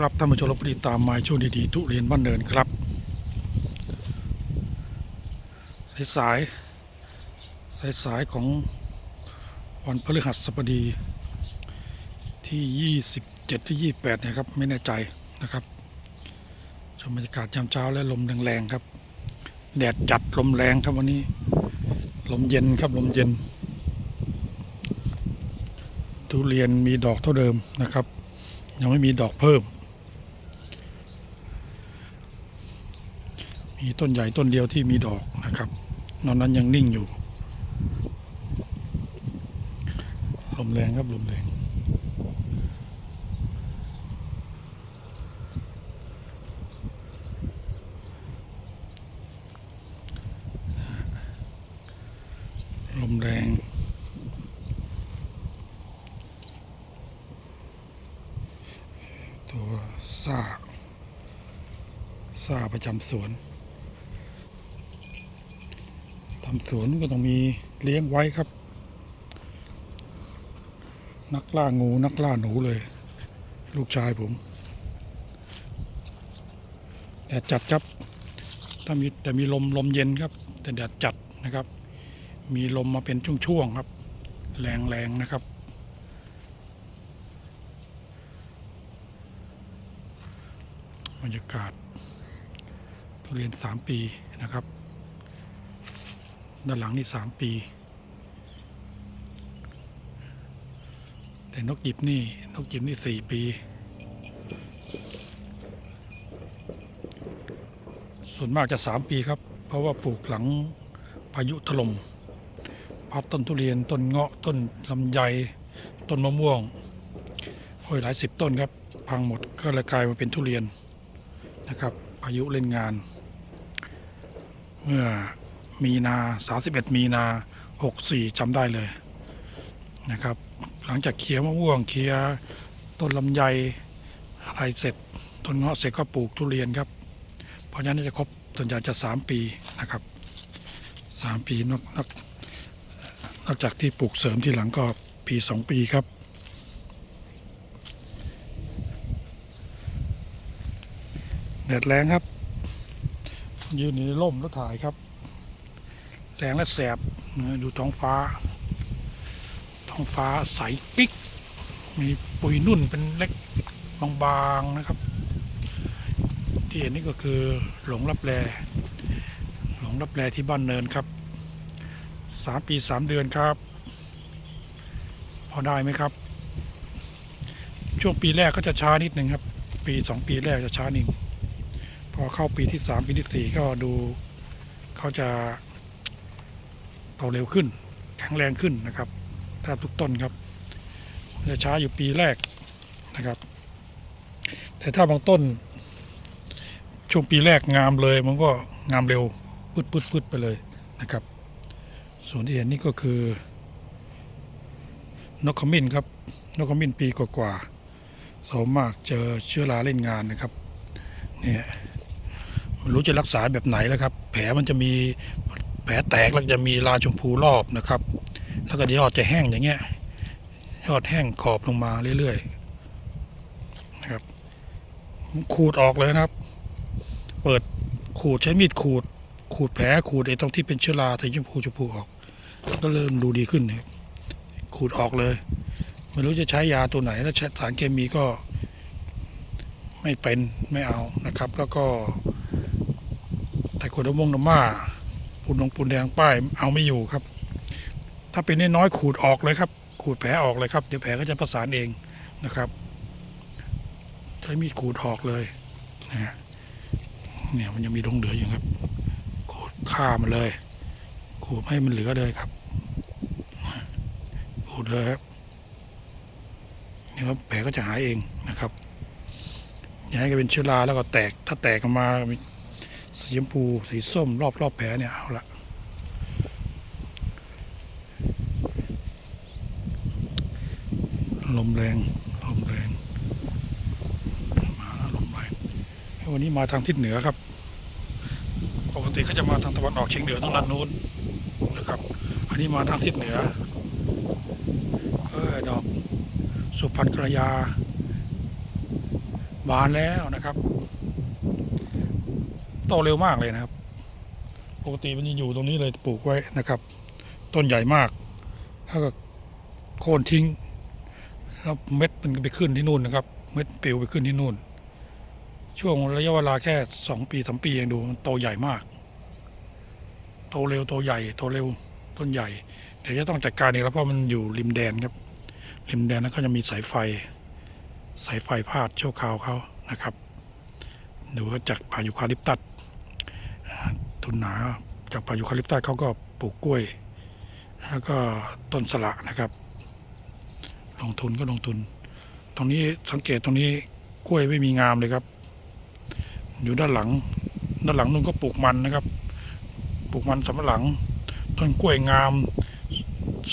ครับท่านผู้ชมรับติดตามมาช่วงดีๆทุเรียนบ้านเนินครับสายสายสายๆของวันพฤหัสบดีที่ 27ที่28นะครับไม่แน่ใจนะครับชมบรรยากาศยามเช้าและลมแรงๆครับ แดดจัดลมแรงครับวันนี้ ลมเย็นครับลมเย็น ทุเรียนมีดอกเท่าเดิมนะครับ ยังไม่มีดอกเพิ่ม ต้นใหญ่ต้นเดียวที่มีดอกนะครับ นอกนั้นยังนิ่งอยู่ ลมแรงครับลมแรงลมแรงตัวซาซาประจำสวน ทำสวนก็ต้องมีเลี้ยงไว้ครับ นักล่างูนักล่าหนูเลย ลูกชายผมแดดจัดครับถ้ามีแต่มีลมลมเย็นครับ แต่แดดจัดนะครับ มีลมมาเป็นช่วงๆครับ แรงๆนะครับบรรยากาศทุเรียนสามปีนะครับ ด้านหลังนี่สามปี แต่นกหยิบนี่นกหยิบนี่สี่ปี ส่วนมากจะสามปีครับ เพราะว่าปลูกหลังพายุถล่มพัดต้นทุเรียนต้นเงาะต้นลำไยต้นมะม่วงโอ้ยหลายสิบต้นครับพังหมดก็เลยกลายมาเป็นทุเรียนนะครับพายุเล่นงาน เมื่อ มีนา 31 มีนา 64จำได้เลยนะครับ หลังจากเคลียร์มะม่วงเคลียร์ต้นลำไยอะไรเสร็จต้นเงาะเสร็จก็ปลูกทุเรียนครับ เพราะฉะนั้นจะครบส่วนใหญ่จะ 3 ปีนะครับ3ปีนอกนอกนอกจากที่ปลูกเสริมที่หลังก็ปี 2 ปีครับแดดแรงครับ ยืนในร่มแล้วถ่ายครับ แรงและแสบดูท้องฟ้า ท้องฟ้าใสกิ๊ก มีปุยนุ่นเป็นเล็กบางๆนะครับ ที่เห็นนี่ก็คือหลงรับแลหลงรับแลที่บ้านเนินครับสามปีสามเดือนครับ พอได้ไหมครับ ช่วงปีแรกก็จะช้านิดหนึ่งครับ ปีสองปีแรกจะช้านิดพอเข้าปีที่สามปีที่สี่ก็ดูเขาจะ โตเร็วขึ้น แข็งแรงขึ้นนะครับแทบทุกต้นครับจะช้าอยู่ปีแรกนะครับ แต่ถ้าบางต้น ช่วงปีแรกงามเลย มันก็งามเร็วพืดพืดพืดไปเลยนะครับ ส่วนที่เห็นนี่ก็คือนกขมิ้นครับนกขมิ้นปีกว่าๆสมมากเจอเชื้อราเล่นงานนะครับเนี่ยไม่รู้จะรักษาแบบไหนแล้วครับ แผลมันจะมี ลแตกแล้วจะมีลาชมพูรอบนะครับ แล้วก็ยอดจะแห้งอย่างเงี้ยยอดแห้งขอบลงมาเรื่อยๆนะครับ ขูดออกเลยนะครับ เปิดขูดใช้มีดขูด ขูดแผลขูดไอ้ตรงที่เป็นเชื้อราทีชมพูชมพูออก ก็เริ่มดูดีขึ้นนะครับขูดออกเลยไม่รู้จะใช้ยาตัวไหนแล้วใช้สารเคมีก็ไม่เป็นไม่เอานะครับ แล้วก็แต่ขวดน้ำมงน้ำม่า ปูนนงปูนแดงป้ายเอาไม่อยู่ครับ ถ้าเป็นน้อยๆขูดออกเลยครับ ขูดแผลออกเลยครับ เดี๋ยวแผลก็จะประสานเองนะครับใช้มีดขูดออกเลยนะฮะเนี่ยมันยังมีดงเหลืออยู่ครับ ขูดฆ่ามันเลย ขูดให้มันเหลือเลยครับ ขูดเลยครับนี่ครับแผลก็จะหายเองนะครับอย่าให้เป็นเชื้อราแล้วก็แตกถ้าแตกออกมามี สีชมพูสีส้มรอบรอบแผลเนี่ยเอาละลมแรงลมแรงมาลมแรงวันนี้มาทางทิศเหนือครับ ปกติเขาจะมาทางตะวันออกเฉียงเหนือทางด้านนู้นนะครับ อันนี้มาทางทิศเหนือเออดอกสุพรรณกระยาบานแล้วนะครับ โตเร็วมากเลยนะครับ ปกติมันจะอยู่ตรงนี้เลยปลูกไว้นะครับ ต้นใหญ่มาก ถ้าก็โค่นทิ้ง แล้วเม็ดมันไปขึ้นที่นู่นนะครับ เม็ดปลิวไปขึ้นที่นู่น ช่วงระยะเวลาแค่สองปีสามปีเองดูมันโตใหญ่มาก โตเร็วโตใหญ่ โตเร็วต้นใหญ่ เดี๋ยวจะต้องจัดการเองแล้วเพราะมันอยู่ริมแดนครับ ริมแดนแล้วก็จะมีสายไฟ สายไฟพาดชั่วคราวเขานะครับดูว่าจากป่ายูคาลิปตัส ทุนหนาจากป่ายูคาลิปตัสเขาก็ปลูกกล้วย แล้วก็ต้นสละนะครับ ลงทุนก็ลงทุน ตรงนี้สังเกตตรงนี้กล้วยไม่มีงามเลยครับ อยู่ด้านหลัง ด้านหลังนู่นก็ปลูกมันนะครับ ปลูกมันสำปะหลัง ต้นกล้วยงาม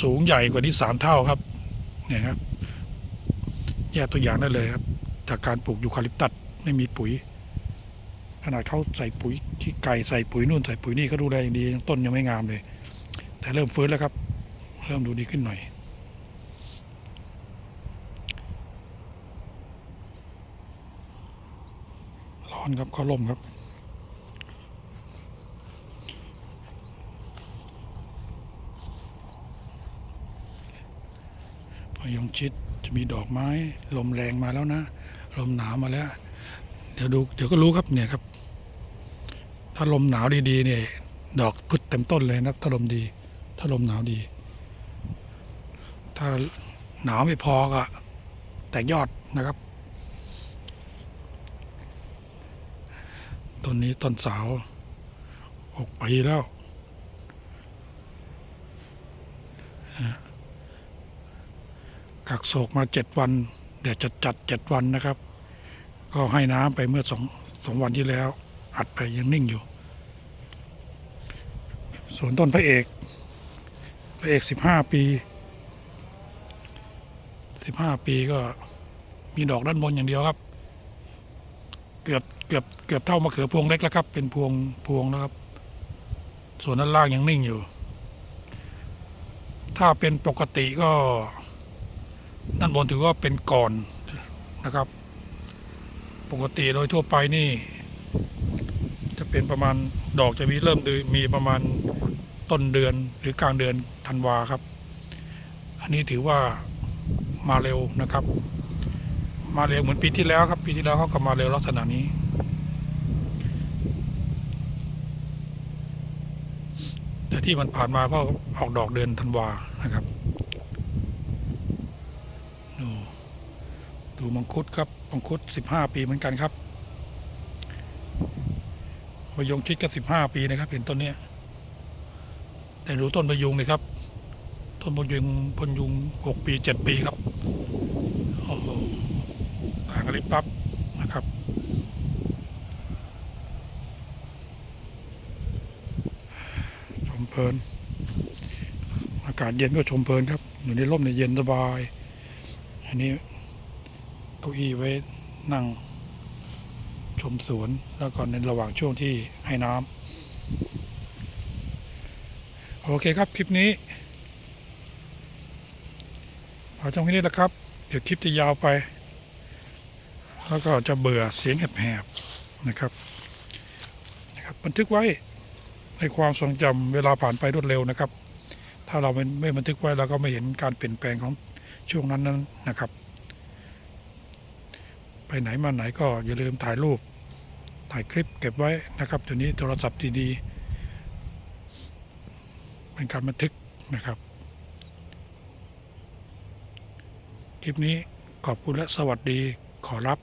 สูงใหญ่กว่านี้สามเท่าครับเนี่ยครับแยกตัวอย่างได้เลยครับ จากการปลูกยูคาลิปตัสไม่มีปุ๋ย ขนาดเขาใส่ปุ๋ยที่ไก่ใส่ปุ๋ยนู่นใส่ปุ๋ยนี่ก็ดูแลอย่างดีต้นยังไม่งามเลย แต่เริ่มฟื้นแล้วครับ เริ่มดูดีขึ้นหน่อย ร้อนครับเขาล่มครับมายงชิดจะมีดอกไม้ ลมแรงมาแล้วนะ ลมหนาวมาแล้ว เดี๋ยวดู เดี๋ยวก็รู้ครับเนี่ยครับ ถ้าลมหนาวดีๆเนี่ยดอกพุดเต็มต้นเลยนะถ้าลมดี ถ้าลมหนาวดี ถ้าหนาวไม่พอก็แตกยอดนะครับต้นนี้ต้นสาวออกไปแล้วกักโศกมาเจ็ดวันเดี๋ยวจะจัดเจ็ดวันนะครับ ก็ให้น้ำไปเมื่อสองสองวันที่แล้ว อัดไปยังนิ่งอยู่ส่วนต้นพระเอก พระเอกสิบห้าปีสิบห้าปีก็มีดอกด้านบนอย่างเดียวครับ เกือบเกือบเกือบเท่ามะเขือพวงเล็กแล้วครับ เป็นพวงพวงแล้วครับ ส่วนด้านล่างยังนิ่งอยู่ ถ้าเป็นปกติก็ ด้านบนถือว่าเป็นก่อนนะครับ ปกติโดยทั่วไปนี่ เป็นประมาณดอกจะมีเริ่มมีประมาณต้นเดือนหรือกลางเดือนธันวาครับ อันนี้ถือว่ามาเร็วนะครับ มาเร็วเหมือนปีที่แล้วครับ ปีที่แล้วเขาก็มาเร็วลักษณะนี้ แต่ที่มันผ่านมาก็ออกดอกเดือนธันวานะครับดูดูมังคุดครับมังคุดสิบห้าปีเหมือนกันครับ พยงชิดก็สิบห้าปีนะครับ เห็นต้นเนี้ยแต่ดูต้นพยงเลยครับ ต้นพยงพยุงหกปีเจ็ดปีครับโอ้โหต่างกันลิบปั๊บนะครับชมเพลิน อากาศเย็นก็ชมเพลินครับ อยู่ในร่มในยเย็นสบาย อันนี้เก้าอี้ไว้นั่ง ชมสวน แล้วก็ในระหว่างช่วงที่ให้น้ำโอเคครับคลิปนี้เอาช่วงนี้แหละครับ เดี๋ยวคลิปจะยาวไป แล้วก็จะเบื่อเสียงแหบๆนะครับนะครับ บันทึกไว้ในความทรงจำเวลาผ่านไปรวดเร็วนะครับ ถ้าเราไม่ไม่บันทึกไว้เราก็ไม่เห็นการเปลี่ยนแปลงของช่วงนั้นนั้นนะครับ ไปไหนมาไหนก็อย่าลืมถ่ายรูป ถ่ายคลิปเก็บไว้นะครับตัวนี้โทรศัพท์ดีๆเป็นการบันทึกนะครับ คลิปนี้ขอบคุณและสวัสดีขอรับ